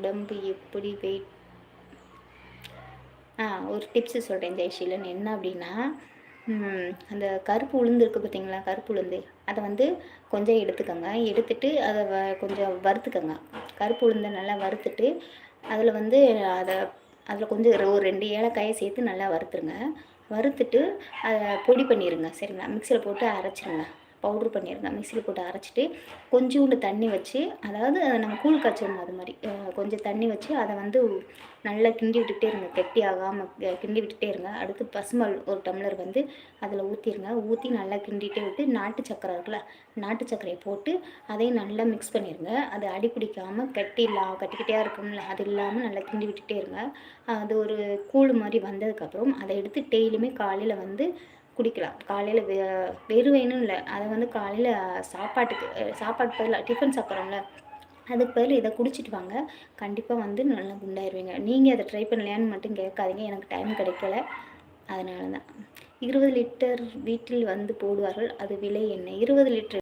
உடம்பு எப்படி வெயிட்? ஆ ஒரு டிப்ஸு சொல்கிறேன் ஜெயசீலன். என்ன அப்படின்னா அந்த கருப்பு உளுந்து இருக்குது பார்த்தீங்களா கருப்பு உளுந்து. அதை வந்து கொஞ்சம் எடுத்துக்கோங்க. எடுத்துட்டு அதை வ கொஞ்சம் வறுத்துக்கோங்க. கருப்பு உளுந்தை நல்லா வறுத்துட்டு அதில் வந்து அதை அதில் கொஞ்சம் ஒரு ரெண்டு ஏலக்காயை சேர்த்து நல்லா வறுத்துருங்க. வறுத்துட்டு அதை பொடி பண்ணிடுங்க சரிங்களா? மிக்சியில் போட்டு அரைச்சிருங்க. பவுட்ரு பண்ணிடுங்க மிக்சியில் போட்டு அரைச்சிட்டு கொஞ்சோண்டு தண்ணி வச்சு அதாவது அதை நம்ம கூழ் காய்ச்சணும் அது மாதிரி கொஞ்சம் தண்ணி வச்சு அதை வந்து நல்லா கிண்டி விட்டுகிட்டே இருங்க. கெட்டி ஆகாமல் கிண்டி விட்டுகிட்டே இருங்க. அடுத்து பசுமல் ஒரு டம்ளர் வந்து அதில் ஊற்றிடுங்க ஊற்றி நல்லா கிண்டிகிட்டே விட்டு நாட்டு சக்கரை இருக்குல்ல நாட்டு சக்கரையை போட்டு அதையும் நல்லா மிக்ஸ் பண்ணிடுங்க அது அடி பிடிக்காமல் கட்டி இல்லாமல் கட்டிக்கிட்டே இருக்கும்ல அது இல்லாமல் நல்லா கிண்டி விட்டுகிட்டே இருங்க. அது ஒரு கூழ் மாதிரி வந்ததுக்கப்புறம் அதை எடுத்து டெய்லியுமே காலையில் வந்து குடிக்கலாம். காலையில் வெ வெறும் வேணும் இல்லை. அதை வந்து காலையில் சாப்பாட்டுக்கு சாப்பாட்டு பதிலாக டிஃபன் சாப்பிட்றோம்ல அதுக்கு பதில் இதை குடிச்சிட்டு வாங்க. கண்டிப்பாக வந்து நல்லா குண்டாயிருவீங்க. நீங்கள் அதை ட்ரை பண்ணலையான்னு மட்டும் கேட்காதீங்க. எனக்கு டைம் கிடைக்கல. அதனால தான் இருபது லிட்டர் வீட்டில் வந்து போடுவார்கள். அது விலை என்ன? இருபது லிட்டர்